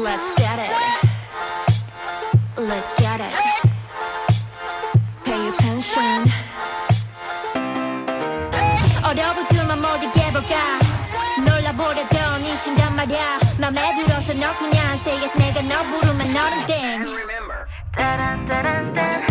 Let's get it. Let's get it. Pay attention. 어려부터만 못 이겨볼까? 놀라보려던 이 심장 말야. 맘에 들어서 너 그냥 say yes. 내가 너 부르면 너는 땡. 따란 따란 따란.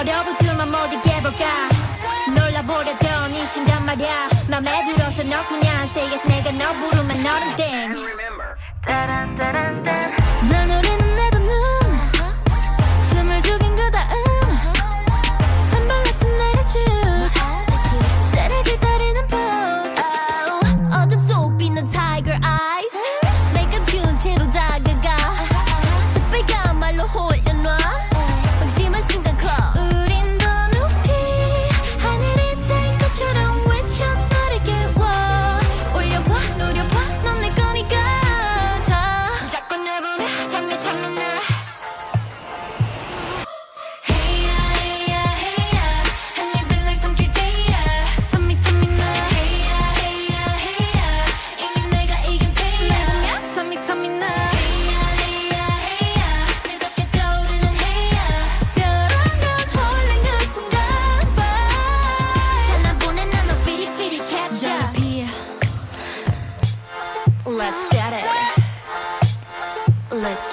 어려부터만 어디 깨볼까? 놀라보려던 이 심장 말야. 맘에 들어서 너 그냥 say yes 내가 너 부르면 너는 땡. 나노래는 내가 너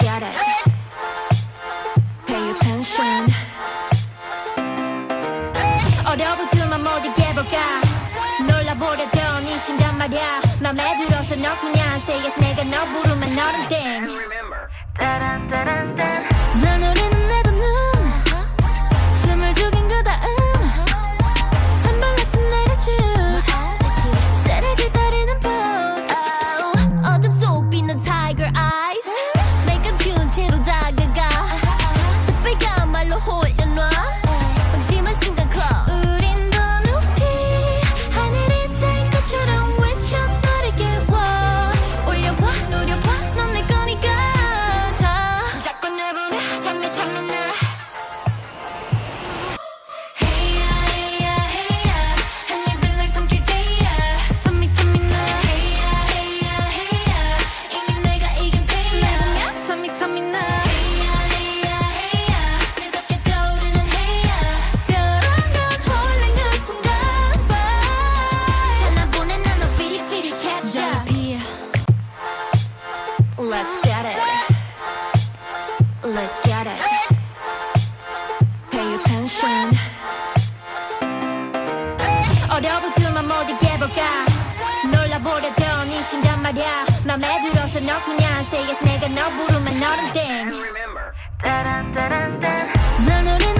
get it. Pay attention. 어려부터만 모두 깨볼까? 놀라보려던 이 심장 말야. 맘에 들어서 너 그냥 say yes 내가 너 부르면 너는 땡. 따란따란따 난 노래는 내가 눈. 숨을 죽인 그 다음. 한 발라친 내가 쭉 때를 기다리는 pose 어둠 속 빛난 tiger eyes. Let's get it. Let's get it. Pay attention. 어려부터 난 모두 깨볼까. 놀라보려던 이 심장 말야. 맘에 들어서 너 그냥 say yes. 내가 너 부르면 너는 땡. 나는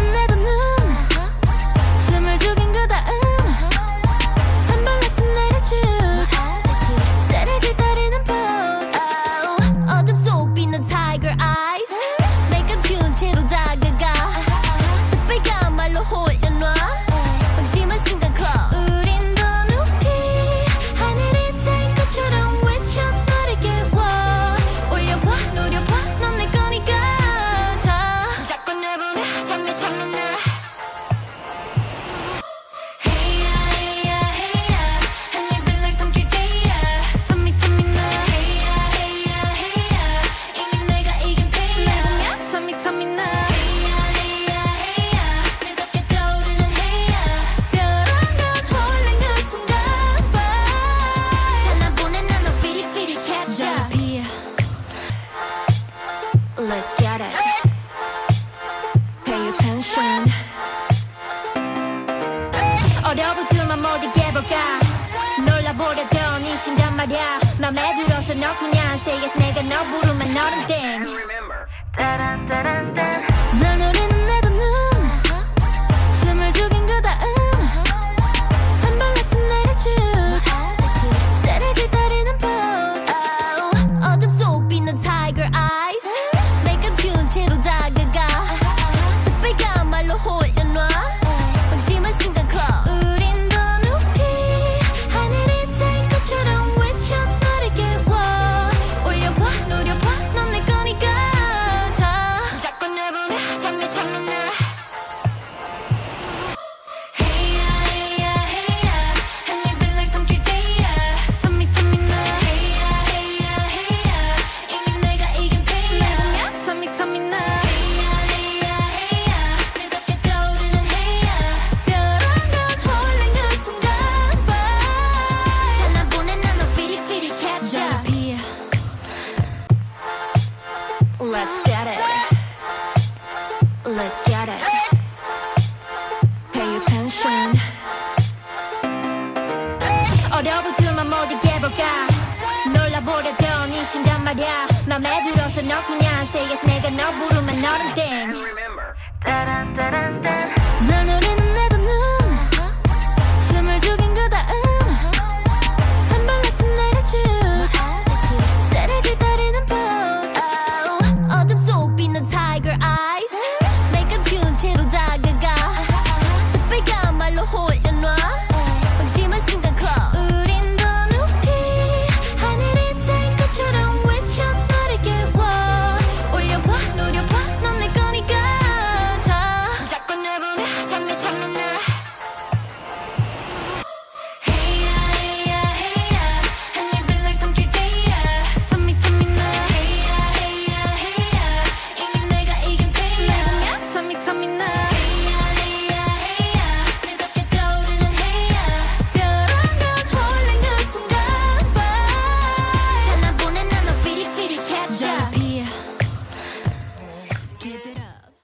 say it's nigga no boot and all them things. And remember. 너를 그만 못 이겨볼까? 놀라보려던 이 심장 말야. 맘에 들어서 너 그냥 say yes 내가 너 부르면 너는 땡. 나는 우리는